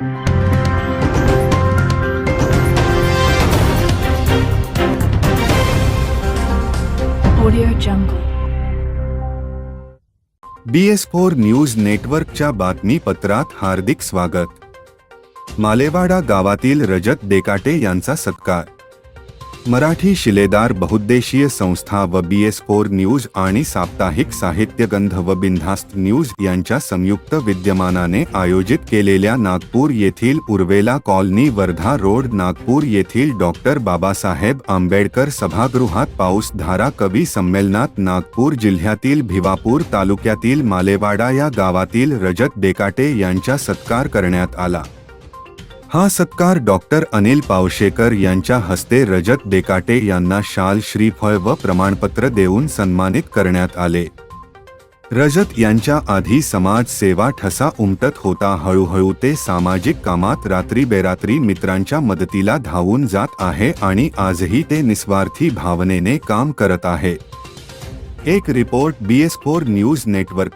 BS B S four news नेटवर्कच्या बातमीपत्रात हार्दिक स्वागत. मालेवाडा गावातील रजत डेकाटे यांचा सत्कार. मराठी शिलेदार बहुद्देशीय संस्था व बी एस फोर न्यूज आणि साप्ताहिक साहित्यगंध व बिनधास्त न्यूज यांच्या संयुक्त विद्यमानाने आयोजित केलेल्या नागपूर येथील उर्वेला कॉलनी वर्धा रोड नागपूर येथील डॉक्टर बाबासाहेब आंबेडकर सभागृहात पाऊस धारा कवी संमेलनात नागपूर जिल्ह्यातील भिवापूर तालुक्यातील मालेवाडा या गावातील रजत डेकाटे यांचा सत्कार करण्यात आला. हा सत्कार डॉक्टर अनिल पावशेकर यांच्या हस्ते रजत डेकाटे यांना शाल श्रीफळ व प्रमाणपत्र देऊन सन्मानित करण्यात आले. रजत यांच्या आधी समाजसेवा ठसा उमटत होता. हळूहळू ते सामाजिक कामात रात्री बेरात्री मित्रांच्या मदतीला धावून जात आहे आणि आजही ते निस्वार्थी भावनेने काम करत आहे. एक report B S four news network.